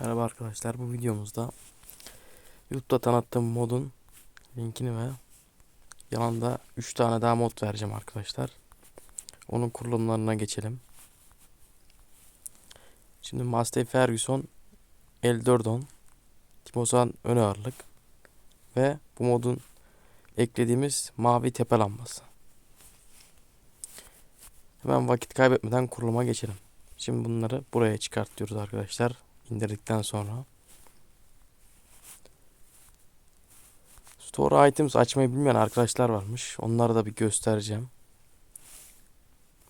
Merhaba arkadaşlar bu videomuzda YouTube'da tanıttığım modun linkini ve yanında 3 tane daha mod vereceğim arkadaşlar. Onun kurulumlarına geçelim. Şimdi Master Ferguson 5410 Timosan ön ağırlık ve bu modun eklediğimiz mavi tepe lambası. Hemen vakit kaybetmeden kuruluma geçelim. Şimdi bunları buraya çıkartıyoruz arkadaşlar indirdikten sonra. Store items açmayı bilmeyen arkadaşlar varmış. Onları da bir göstereceğim.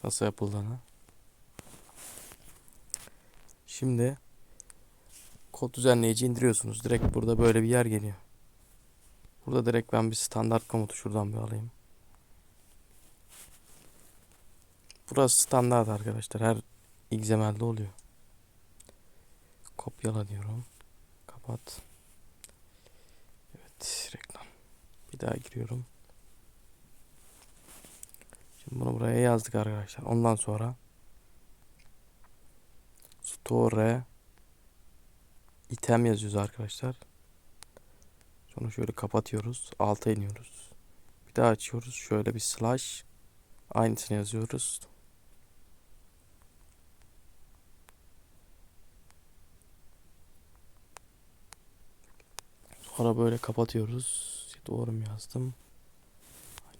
Nasıl yapıldığını. Şimdi kod düzenleyici indiriyorsunuz. Direkt burada böyle bir yer geliyor. Burada direkt ben bir standart komutu şuradan bir alayım. Burası standart arkadaşlar. Her XML'de oluyor. Kopyala diyorum. Kapat. Evet reklam. Bir daha giriyorum. Şimdi bunu buraya yazdık arkadaşlar. Ondan sonra store item yazıyoruz arkadaşlar. Sonra şöyle kapatıyoruz. Alta iniyoruz. Bir daha açıyoruz. Şöyle bir slash aynısını yazıyoruz. Sonra böyle kapatıyoruz. Doğru mu yazdım?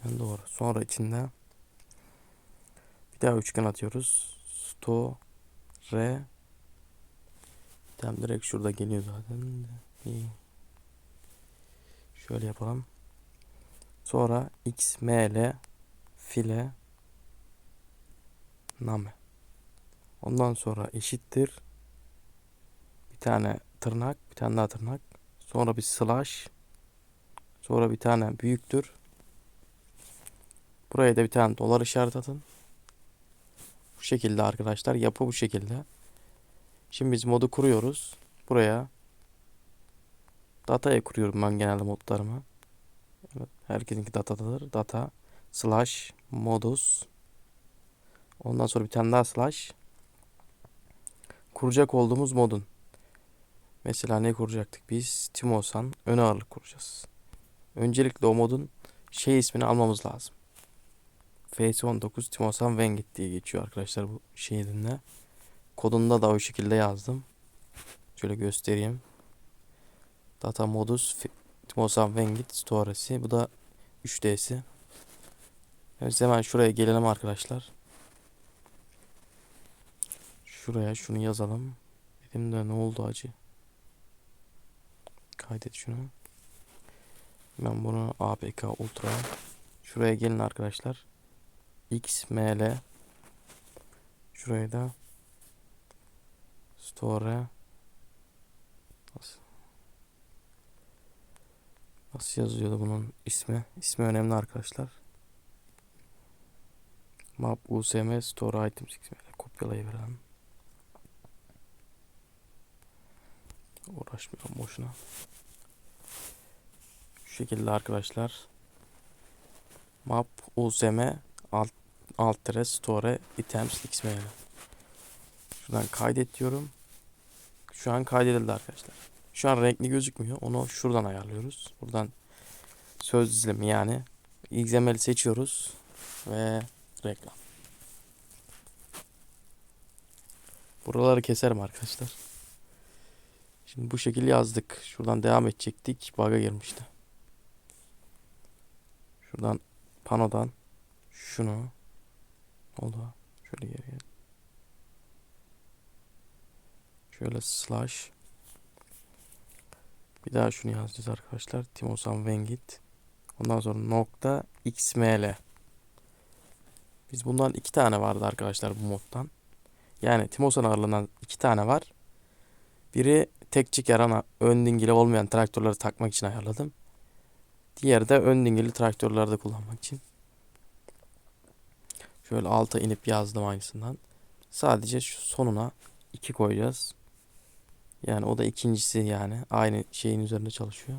Aynen doğru. Sonra içinde bir daha üçgen atıyoruz. Sto re Tam direkt şurada geliyor zaten. İyi. Şöyle yapalım. Sonra x m l file name. Ondan sonra eşittir. Bir tane tırnak, bir tane daha tırnak. Sonra bir slash. Sonra bir tane büyüktür. Buraya da bir tane dolar işaret atın. Bu şekilde arkadaşlar. Yapı bu şekilde. Şimdi biz modu kuruyoruz. Buraya dataya kuruyorum ben genelde modlarımı. Evet, herkesinki datadadır. Data slash modus. Ondan sonra bir tane daha slash. Kuracak olduğumuz modun. Mesela ne kuracaktık biz? Timosan ön ağırlık kuracağız. Öncelikle o modun şey ismini almamız lazım. FS19 Timosan Wengit diye geçiyor arkadaşlar bu şeyinle. Kodunda da o şekilde yazdım. Şöyle göstereyim. Data modus Timosan Wengit story'si. Bu da 3D'si. Evet hemen şuraya gelelim arkadaşlar. Şuraya şunu yazalım. Dedim de ne oldu acı? Kaydet şunu. Ben bunu APK Ultra. Şuraya gelin arkadaşlar. XML. Şuraya da Store. Nasıl? Nasıl yazıyordu bunun ismi? İsmi önemli arkadaşlar. Map USM Store Items XML kopyalayıverelim. Uğraşmıyorum boşuna. Şu şekilde arkadaşlar. Map USM alt alt store items xml. Şuradan kaydet diyorum. Şu an kaydedildi arkadaşlar. Şu an renkli gözükmüyor. Onu şuradan ayarlıyoruz. Buradan söz dizilimi yani XML seçiyoruz ve reklam. Buraları keserim arkadaşlar. Şimdi bu şekilde yazdık. Şuradan devam edecektik. Bug'a girmişti. Şuradan panodan şunu oldu. Şöyle geriye. Şöyle slash. Bir daha şunu yazacağız arkadaşlar. Timosan Wengit. Ondan sonra nokta xml. Biz bundan iki tane vardı arkadaşlar bu moddan. Yani Timosan ağırlığından iki tane var. Biri tek çıkaran ön dingili olmayan traktörleri takmak için ayarladım. Diğeri de ön dingili traktörlerde kullanmak için. Şöyle alta inip yazdım aynısından. Sadece şu sonuna 2 koyacağız. Yani o da ikincisi yani. Aynı şeyin üzerinde çalışıyor.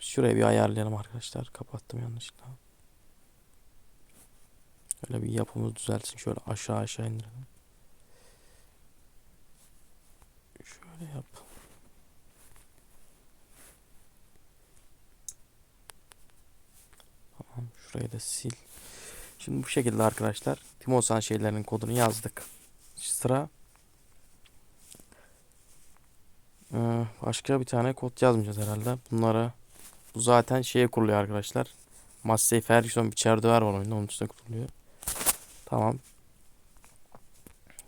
Şuraya bir ayarlayalım arkadaşlar. Kapattım yanlışlıkla. Öyle bir yapımız düzelsin. Şöyle aşağı aşağı indirelim. Şöyle yap. Tamam şurayı da sil. Şimdi bu şekilde arkadaşlar Timosan şeylerinin kodunu yazdık. Sıra Ee, başka bir tane kod yazmayacağız herhalde. Bunlara bu zaten şeye kuruluyor arkadaşlar. Massey Ferguson bir çerdever var oyunda onun üstüne kuruluyor. Tamam.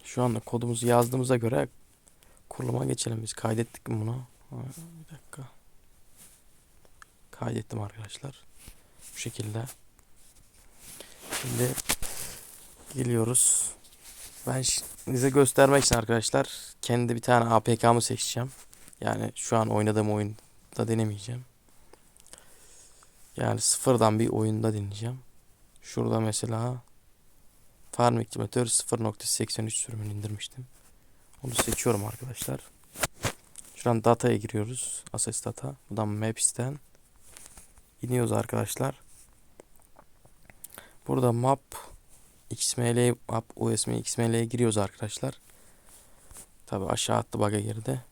Şu anda kodumuzu yazdığımıza göre kuruluma geçelim. Biz kaydettik mi bunu? Bir dakika. Kaydettim arkadaşlar. Bu şekilde. Şimdi geliyoruz. Ben size göstermek için arkadaşlar kendi bir tane APK'mı seçeceğim. Yani şu an oynadığım oyunda denemeyeceğim. Yani sıfırdan bir oyunda deneyeceğim. Şurada mesela Farming Simulator 0.83 sürümünü indirmiştim. Onu seçiyorum arkadaşlar. Şuradan dataya giriyoruz. Access data. Buradan Maps'ten iniyoruz arkadaşlar. Burada map XML map USM XML'ye giriyoruz arkadaşlar. Tabi aşağı attı bug'a girdi.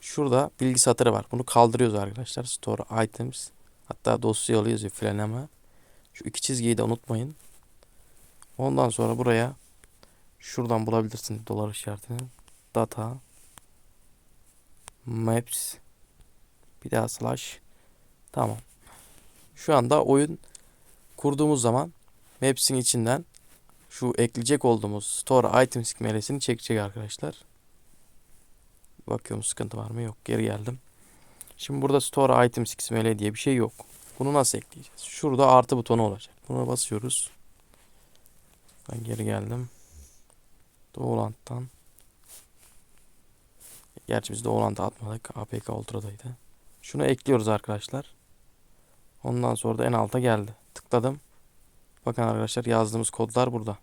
Şurada bilgi satırı var. Bunu kaldırıyoruz arkadaşlar. Store items. Hatta dosya yolu yazıyor frenleme. Şu iki çizgiyi de unutmayın. Ondan sonra buraya şuradan bulabilirsiniz dolar işaretini. Data Maps bir daha slash tamam. Şu anda oyun kurduğumuz zaman Maps'in içinden şu ekleyecek olduğumuz store items sikmelesini çekecek arkadaşlar. Bakıyorum sıkıntı var mı? Yok. Geri geldim. Şimdi burada store items xml diye bir şey yok. Bunu nasıl ekleyeceğiz? Şurada artı butonu olacak. Buna basıyoruz. Ben geri geldim. Doğulant'tan. Gerçi biz Doğulant'a atmadık. APK Ultra'daydı. Şunu ekliyoruz arkadaşlar. Ondan sonra da en alta geldi. Tıkladım. Bakın arkadaşlar yazdığımız kodlar burada.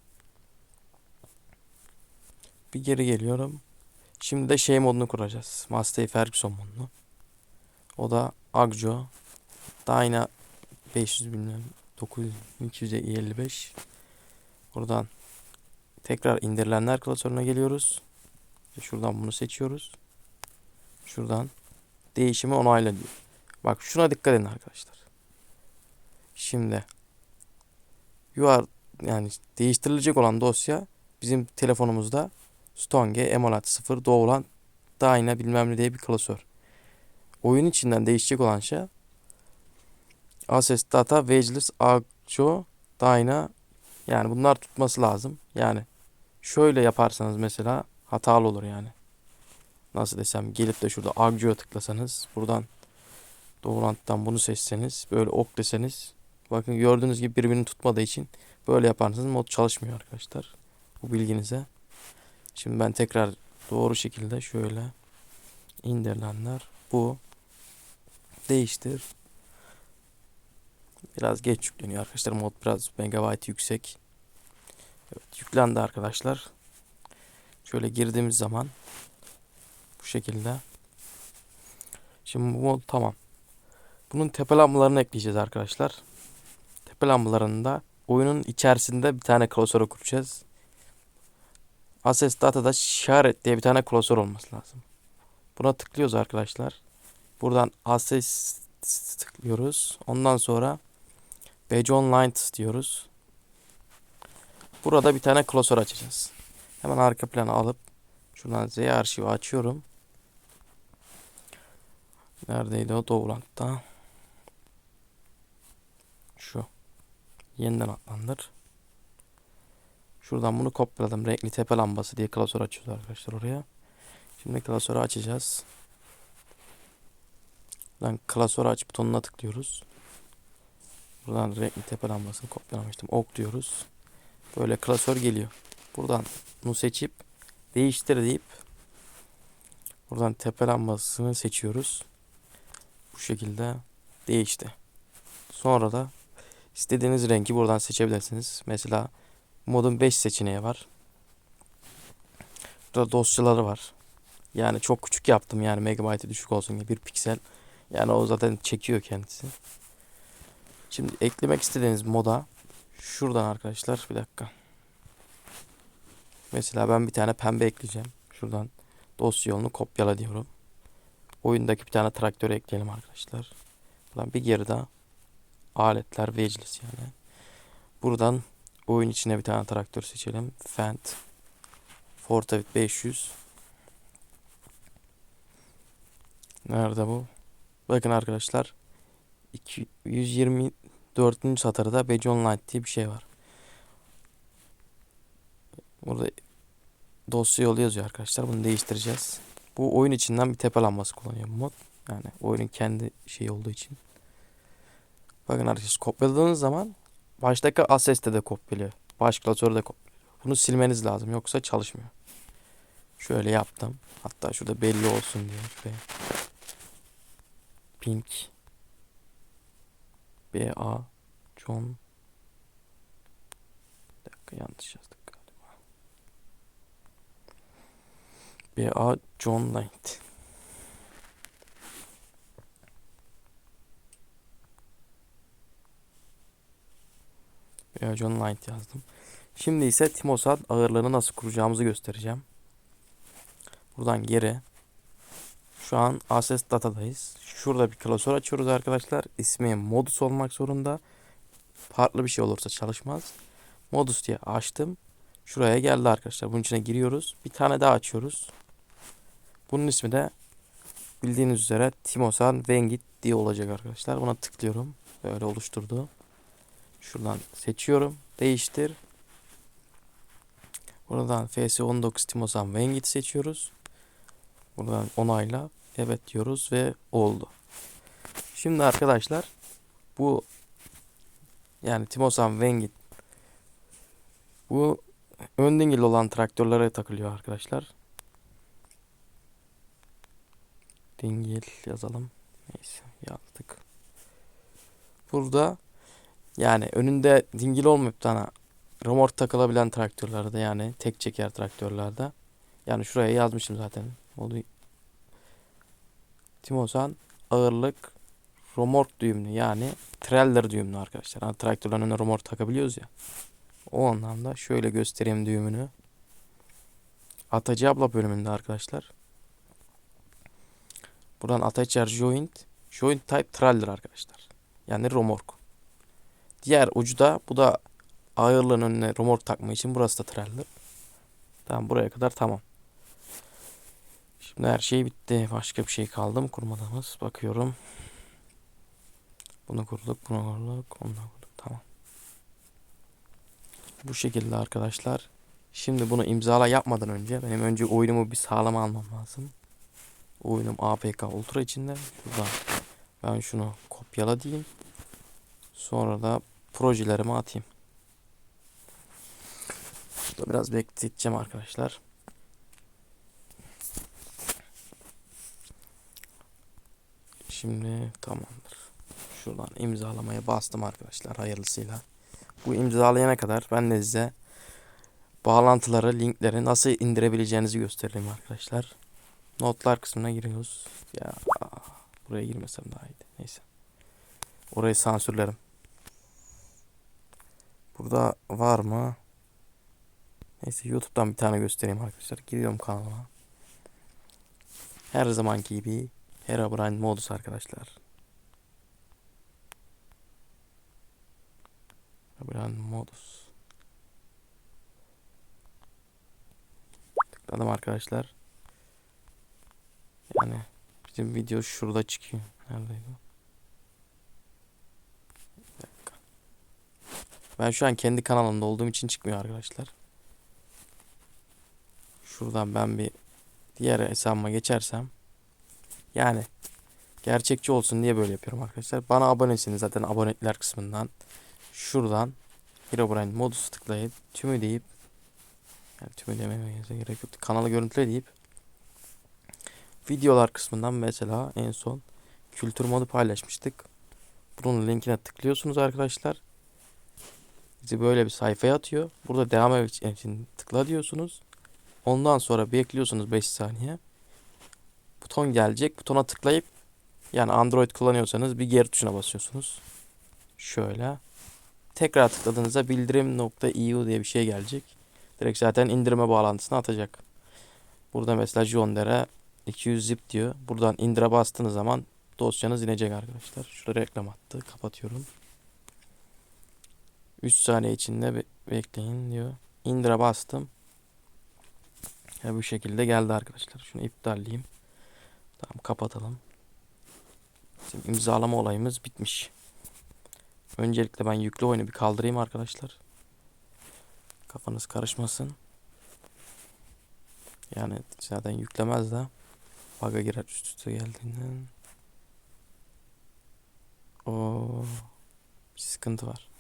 Bir geri geliyorum. Şimdi de şey modunu kuracağız. Master Ferguson modunu. O da Agjo Dyna 500 bilmem 9255 Buradan tekrar indirilenler klasörüne geliyoruz. Şuradan bunu seçiyoruz. Şuradan değişimi onayla diyor. Bak şuna dikkat edin arkadaşlar. Şimdi you are yani değiştirilecek olan dosya bizim telefonumuzda Stonge Emolat 0 doğulan Dyna bilmem ne diye bir klasör. Oyun içinden değişecek olan şey Access Data Wageless Agjo Dyna yani bunlar tutması lazım. Yani şöyle yaparsanız mesela hatalı olur yani. Nasıl desem gelip de şurada Agjo'ya tıklasanız buradan Doğrant'tan bunu seçseniz böyle ok deseniz bakın gördüğünüz gibi birbirini tutmadığı için böyle yaparsanız mod çalışmıyor arkadaşlar. Bu bilginize. Şimdi ben tekrar doğru şekilde şöyle indirilenler bu değiştir. Biraz geç yükleniyor arkadaşlar. Mod biraz megabayt yüksek. Evet yüklendi arkadaşlar. Şöyle girdiğimiz zaman bu şekilde. Şimdi bu mod tamam. Bunun tepe lambalarını ekleyeceğiz arkadaşlar. Tepe lambalarında oyunun içerisinde bir tane klasöre kuracağız. Access Data'da Shared diye bir tane klasör olması lazım. Buna tıklıyoruz arkadaşlar. Buradan Access tıklıyoruz. Ondan sonra Page Online diyoruz. Burada bir tane klasör açacağız. Hemen arka plana alıp şuradan Z arşivi açıyorum. Neredeydi o? Doğulant'ta. Şu. Yeniden adlandır. Şuradan bunu kopyaladım. Renkli tepe lambası diye klasör açıyoruz arkadaşlar oraya. Şimdi klasörü açacağız. Buradan klasörü aç butonuna tıklıyoruz. Buradan renkli tepe lambasını kopyalamıştım. Ok diyoruz. Böyle klasör geliyor. Buradan bunu seçip değiştir deyip buradan tepe lambasını seçiyoruz. Bu şekilde değişti. Sonra da istediğiniz rengi buradan seçebilirsiniz. Mesela modun 5 seçeneği var. Burada dosyaları var. Yani çok küçük yaptım yani megabaytı düşük olsun diye bir piksel. Yani o zaten çekiyor kendisi. Şimdi eklemek istediğiniz moda şuradan arkadaşlar bir dakika. Mesela ben bir tane pembe ekleyeceğim. Şuradan Dosya yolunu kopyala diyorum. Oyundaki bir tane traktör ekleyelim arkadaşlar. Buradan bir geri daha aletler Wageless yani. Buradan oyun içine bir tane traktör seçelim. Fendt Fortavit 500 Nerede bu? Bakın arkadaşlar 124. satırda Bejon Light diye bir şey var. Burada dosya yolu yazıyor arkadaşlar. Bunu değiştireceğiz. Bu oyun içinden bir tepe lambası kullanıyor mod. Yani oyunun kendi şeyi olduğu için. Bakın arkadaşlar kopyaladığınız zaman baştaki asseste de kopyalıyor. Baş klasörü de kopyalıyor. Bunu silmeniz lazım yoksa çalışmıyor. Şöyle yaptım. Hatta şurada belli olsun diye. Şuraya. Pink B A John Bir dakika yanlış yazdık galiba. B A John Knight John Knight yazdım. Şimdi ise Timosat ağırlığını nasıl kuracağımızı göstereceğim. Buradan geri şu an Access Data'dayız. Şurada bir klasör açıyoruz arkadaşlar. İsmi modus olmak zorunda. Farklı bir şey olursa çalışmaz. Modus diye açtım. Şuraya geldi arkadaşlar. Bunun içine giriyoruz. Bir tane daha açıyoruz. Bunun ismi de bildiğiniz üzere Timosan Wengit diye olacak arkadaşlar. Buna tıklıyorum. Böyle oluşturdu. Şuradan seçiyorum. Değiştir. Buradan FS19 Timosan Wengit seçiyoruz. Buradan onayla. Evet diyoruz ve oldu. Şimdi arkadaşlar bu yani Timosan Wengit bu ön dingil olan traktörlere takılıyor arkadaşlar. Dingil yazalım. Neyse yazdık. Burada yani önünde dingil olmayıp tane remork takılabilen traktörlerde yani tek çeker traktörlerde yani şuraya yazmışım zaten. Modu Timosan ağırlık romork düğümlü yani trailer düğümlü arkadaşlar. Hani traktörlerin önüne romork takabiliyoruz ya. O anlamda şöyle göstereyim düğümünü. Atacı abla bölümünde arkadaşlar. Buradan Attach Joint. Joint Type Trailer arkadaşlar. Yani romork. Diğer ucu da bu da ağırlığın önüne romork takma için burası da trailer. Tamam buraya kadar tamam. Şimdi her şey bitti. Başka bir şey kaldı mı kurmadığımız? Bakıyorum. Bunu kurduk, bunu kurduk, onu kurduk. Tamam. Bu şekilde arkadaşlar. Şimdi bunu imzala yapmadan önce benim önce oyunumu bir sağlam almam lazım. Oyunum APK Ultra içinde. Şuradan ben şunu kopyala diyeyim. Sonra da projelerimi atayım. Burada biraz bekleteceğim arkadaşlar. Şimdi tamamdır. Şuradan imzalamaya bastım arkadaşlar hayırlısıyla. Bu imzalayana kadar ben de size bağlantıları, linkleri nasıl indirebileceğinizi göstereyim arkadaşlar. Notlar kısmına giriyoruz. Ya buraya girmesem daha iyiydi. Neyse. Orayı sansürlerim. Burada var mı? Neyse YouTube'dan bir tane göstereyim arkadaşlar. Giriyorum kanalıma. Her zamanki gibi Herobrine modus arkadaşlar. Herobrine modus. Tıkladım arkadaşlar. Yani bizim video şurada çıkıyor. Neredeydi? Ben şu an kendi kanalımda olduğum için çıkmıyor arkadaşlar. Şuradan ben bir diğer hesabıma geçersem yani gerçekçi olsun diye böyle yapıyorum arkadaşlar. Bana abonesiniz zaten abonelikler kısmından. Şuradan Herobrine modus tıklayıp tümü deyip yani tümü demeye gerek yok. Kanalı görüntüle deyip videolar kısmından mesela en son kültür modu paylaşmıştık. Bunun linkine tıklıyorsunuz arkadaşlar. Sizi böyle bir sayfaya atıyor. Burada devam için tıkla diyorsunuz. Ondan sonra bekliyorsunuz 5 saniye buton gelecek. Butona tıklayıp yani Android kullanıyorsanız bir geri tuşuna basıyorsunuz. Şöyle. Tekrar tıkladığınızda bildirim.eu diye bir şey gelecek. Direkt zaten indirme bağlantısını atacak. Burada mesela Jondere 200 zip diyor. Buradan indire bastığınız zaman dosyanız inecek arkadaşlar. Şurada reklam attı. Kapatıyorum. 3 saniye içinde be- bekleyin diyor. İndire bastım. Ya bu şekilde geldi arkadaşlar. Şunu iptalleyeyim. Tamam kapatalım. Bizim imzalama olayımız bitmiş. Öncelikle ben yüklü oyunu bir kaldırayım arkadaşlar. Kafanız karışmasın. Yani zaten yüklemez de bug'a girer üst üste geldiğinden. O bir sıkıntı var.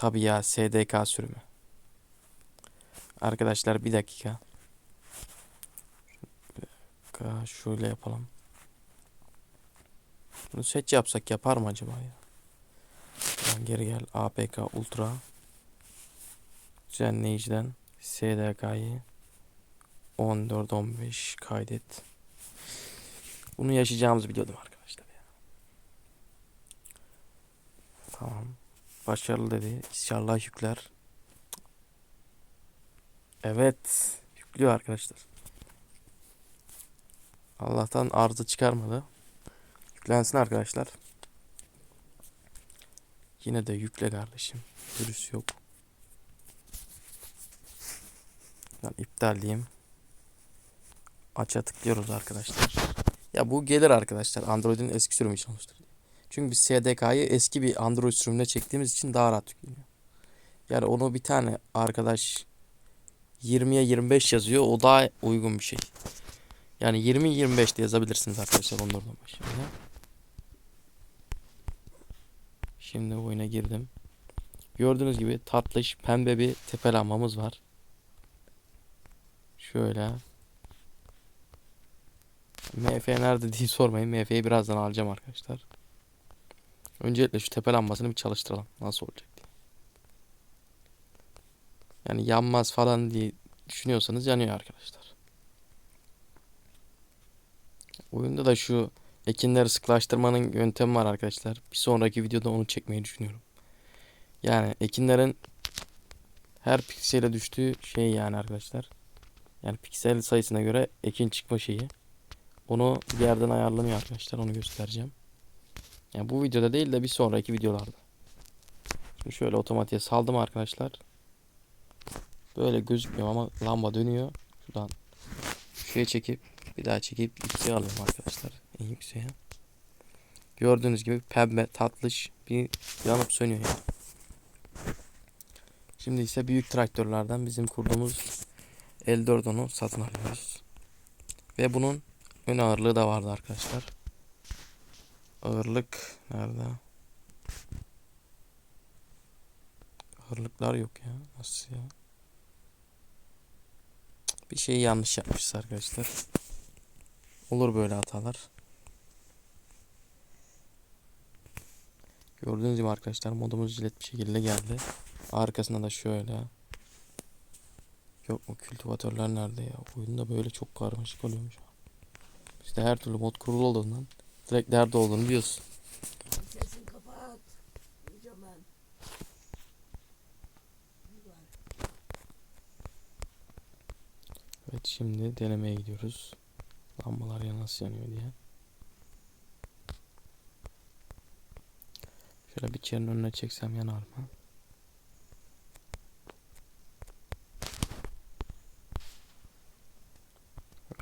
Tabii ya SDK sürümü. Arkadaşlar bir dakika. Bir dakika şöyle yapalım. Bunu seç yapsak yapar mı acaba ya? Lan geri gel. APK Ultra. Düzenleyiciden SDK'yı 14-15 kaydet. Bunu yaşayacağımızı biliyordum arkadaşlar ya. Tamam. Başarılı dedi. İnşallah yükler. Evet. Yüklüyor arkadaşlar. Allah'tan arıza çıkarmadı. Yüklensin arkadaşlar. Yine de yükle kardeşim. Virüs yok. Ben iptal diyeyim. Aç'a tıklıyoruz arkadaşlar. Ya bu gelir arkadaşlar. Android'in eski sürümü çalıştır. Çünkü biz SDK'yı eski bir Android sürümüne çektiğimiz için daha rahat yükleniyor. Yani onu bir tane arkadaş 20'ye 25 yazıyor. O daha uygun bir şey. Yani 20-25 de yazabilirsiniz arkadaşlar onlardan başında. Şimdi oyuna girdim. Gördüğünüz gibi tatlış pembe bir tepelanmamız var. Şöyle. MF nerede diye sormayın. MF'yi birazdan alacağım arkadaşlar. Öncelikle şu tepe lambasını bir çalıştıralım. Nasıl olacak diye. Yani yanmaz falan diye düşünüyorsanız yanıyor arkadaşlar. Oyunda da şu ekinleri sıklaştırmanın yöntemi var arkadaşlar. Bir sonraki videoda onu çekmeyi düşünüyorum. Yani ekinlerin her piksele düştüğü şey yani arkadaşlar. Yani piksel sayısına göre ekin çıkma şeyi. Onu yerden ayarlanıyor arkadaşlar. Onu göstereceğim. Yani bu videoda değil de bir sonraki videolarda. Şimdi şöyle otomatiğe saldım arkadaşlar. Böyle gözükmüyor ama lamba dönüyor. Şuradan şuraya çekip bir daha çekip yükseğe alıyorum arkadaşlar. En yükseğe. Gördüğünüz gibi pembe tatlış bir yanıp sönüyor yani. Şimdi ise büyük traktörlerden bizim kurduğumuz Eldordo'nu satın alıyoruz. Ve bunun ön ağırlığı da vardı arkadaşlar. Ağırlık nerede? Ağırlıklar yok ya. Nasıl ya? Bir şeyi yanlış yapmışız arkadaşlar. Olur böyle hatalar. Gördüğünüz gibi arkadaşlar modumuz jilet bir şekilde geldi. Arkasında da şöyle. Yok mu kültivatörler nerede ya? Oyunda böyle çok karmaşık oluyormuş. İşte her türlü mod kurulu olduğundan direkt nerede olduğunu biliyorsun. Sesini kapat. Ben. Evet şimdi denemeye gidiyoruz. Lambalar ya nasıl yanıyor diye. Şöyle bir çerin önüne çeksem yanar mı?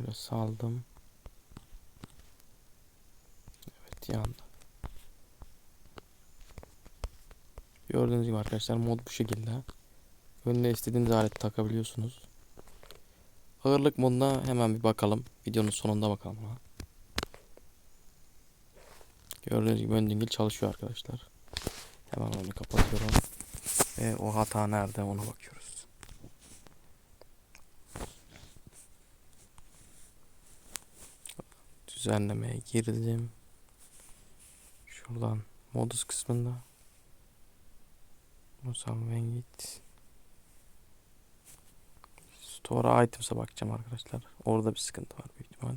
Böyle saldım. Evet yandı. Gördüğünüz gibi arkadaşlar mod bu şekilde. Önüne istediğiniz aleti takabiliyorsunuz. Ağırlık moduna hemen bir bakalım. Videonun sonunda bakalım ona. Gördüğünüz gibi ön dingil çalışıyor arkadaşlar. Hemen onu kapatıyorum. Ve o hata nerede ona bakıyoruz. Düzenlemeye girdim. Şuradan modus kısmında. Musammen git. Store items'a bakacağım arkadaşlar. Orada bir sıkıntı var büyük ihtimal.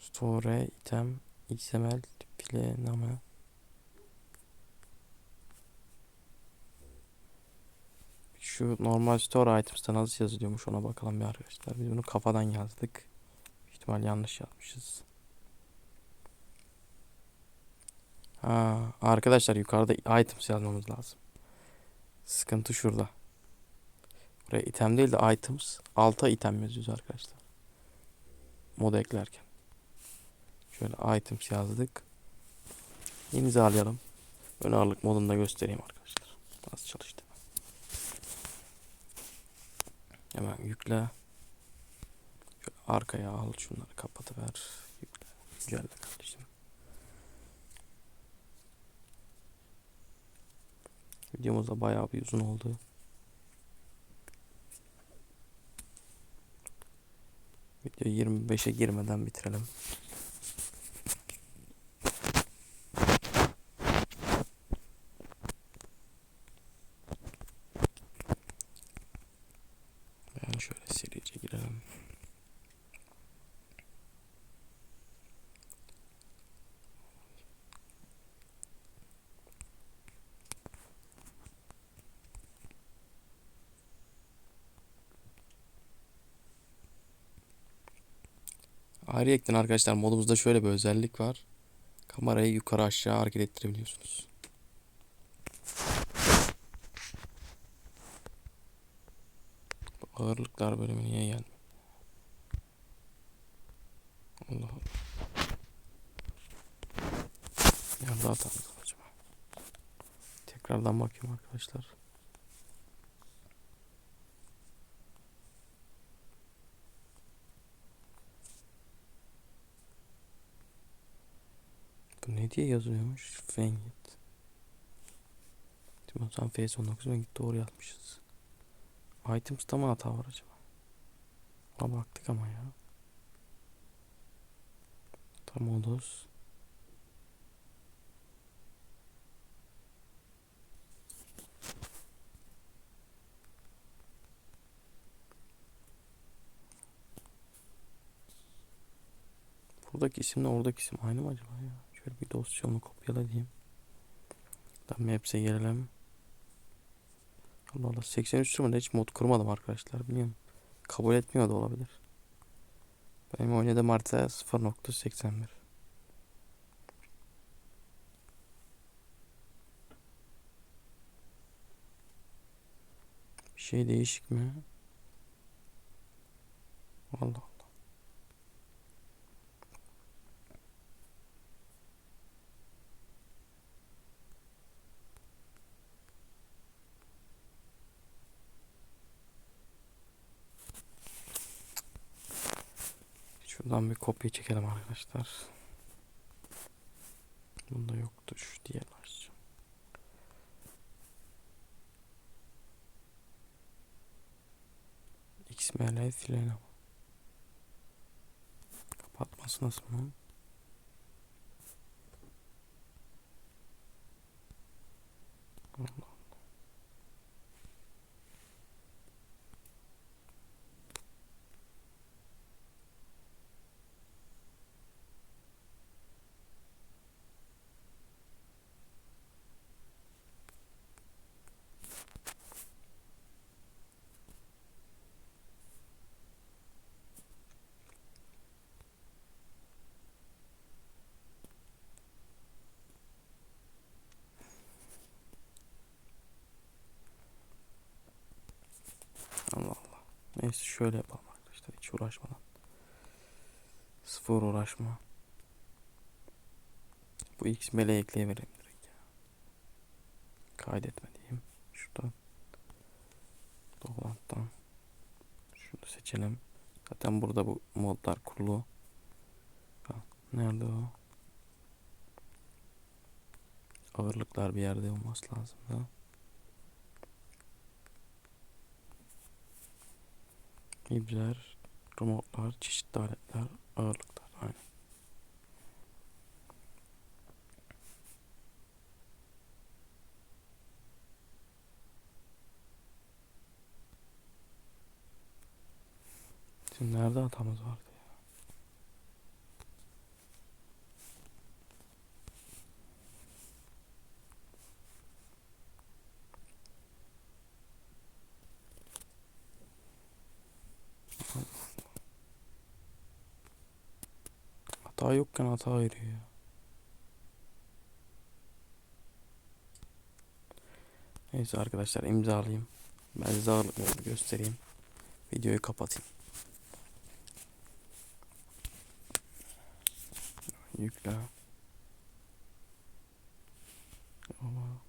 Store item XML file name Şu normal store items'ta nasıl yazılıyormuş ona bakalım bir arkadaşlar. Biz bunu kafadan yazdık. İhtimal yanlış yazmışız. Ha, arkadaşlar yukarıda items yazmamız lazım. Sıkıntı şurada. Buraya item değil de items. Alta item yazıyoruz arkadaşlar. Moda eklerken. Şöyle items yazdık. İmzalayalım. Ön ağırlık modunda göstereyim arkadaşlar. Nasıl çalıştı. Hemen yükle. Arkaya al şunları kapatıver. Yükle. Güncelle kardeşim. Videomuz da bayağı bir uzun oldu. Video 25'e girmeden bitirelim. Ben şöyle serice girelim. Ayrıyeten arkadaşlar modumuzda şöyle bir özellik var. Kamerayı yukarı aşağı hareket ettirebiliyorsunuz. Bu ağırlıklar bölümü niye gelmedi? Allah Allah. Hatamız var acaba? Tekrardan bakayım arkadaşlar. Diye yazıyormuş? Fengit. Timothy Face 19 Fengit doğru yazmışız. Items'ta mı hata var acaba? Ona baktık ama ya. Tam modus. Buradaki isimle oradaki isim aynı mı acaba ya? Şöyle bir dosyamı kopyala diyeyim. Tamam hepsi gelelim. Allah Allah 83 sürümde hiç mod kurmadım arkadaşlar biliyorum. Kabul etmiyor da olabilir. Benim oynadığım harita 0.81. Bir şey değişik mi? Allah Allah. Şuradan bir kopya çekelim arkadaşlar. Bunda yoktu şu diğer açacağım. XML silelim. Kapatması nasıl bunun? Allah. Allah Allah. Neyse şöyle yapalım arkadaşlar hiç uğraşmadan. Sıfır uğraşma. Bu X meleği ekleyivereyim direkt ya. Kaydetme diyeyim. Şuradan. Dolantıdan. Şunu seçelim. Zaten burada bu modlar kurulu. Nerede o? Ağırlıklar bir yerde olması lazım da. İbler, remote'lar, çeşitli aletler, ağırlıklar. Aynen. Şimdi nerede hatamız vardı Hata yokken hata veriyor ya. Neyse arkadaşlar imzalayayım. Ben size ağırlıkları göstereyim. Videoyu kapatayım. Yükle. Ama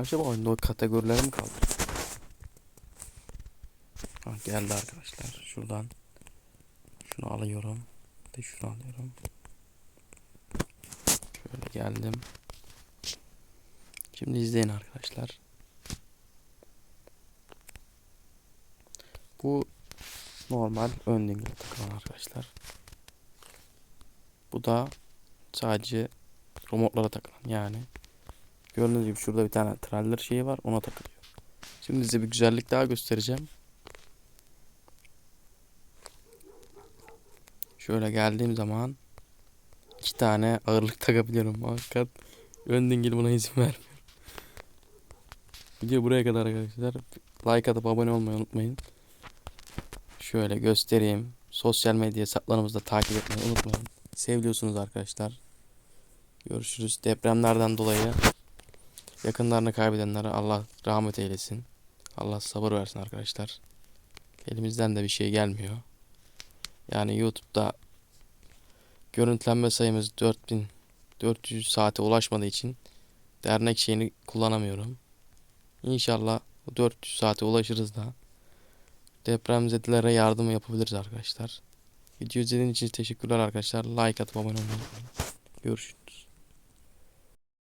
Acaba oyunda o kategorileri mi kaldı? Ha, geldi arkadaşlar. Şuradan şunu alıyorum. De şunu alıyorum. Şöyle geldim. Şimdi izleyin arkadaşlar. Bu normal ön dingil takılan arkadaşlar. Bu da sadece remote'lara takılan yani Gördüğünüz gibi şurada bir tane traller şeyi var ona takılıyor. Şimdi size bir güzellik daha göstereceğim. Şöyle geldiğim zaman iki tane ağırlık takabiliyorum. Fakat ön dingil buna izin vermiyor. Video buraya kadar arkadaşlar. Like atıp abone olmayı unutmayın. Şöyle göstereyim. Sosyal medya hesaplarımızı da takip etmeyi unutmayın. Seviliyorsunuz arkadaşlar. Görüşürüz. Depremlerden dolayı Yakınlarını kaybedenlere Allah rahmet eylesin. Allah sabır versin arkadaşlar. Elimizden de bir şey gelmiyor. Yani YouTube'da görüntülenme sayımız 4400 saate ulaşmadığı için dernek şeyini kullanamıyorum. İnşallah bu 400 saate ulaşırız da depremzedelere yardım yapabiliriz arkadaşlar. Video izlediğiniz için teşekkürler arkadaşlar. Like atıp abone olmayı unutmayın. Görüşürüz.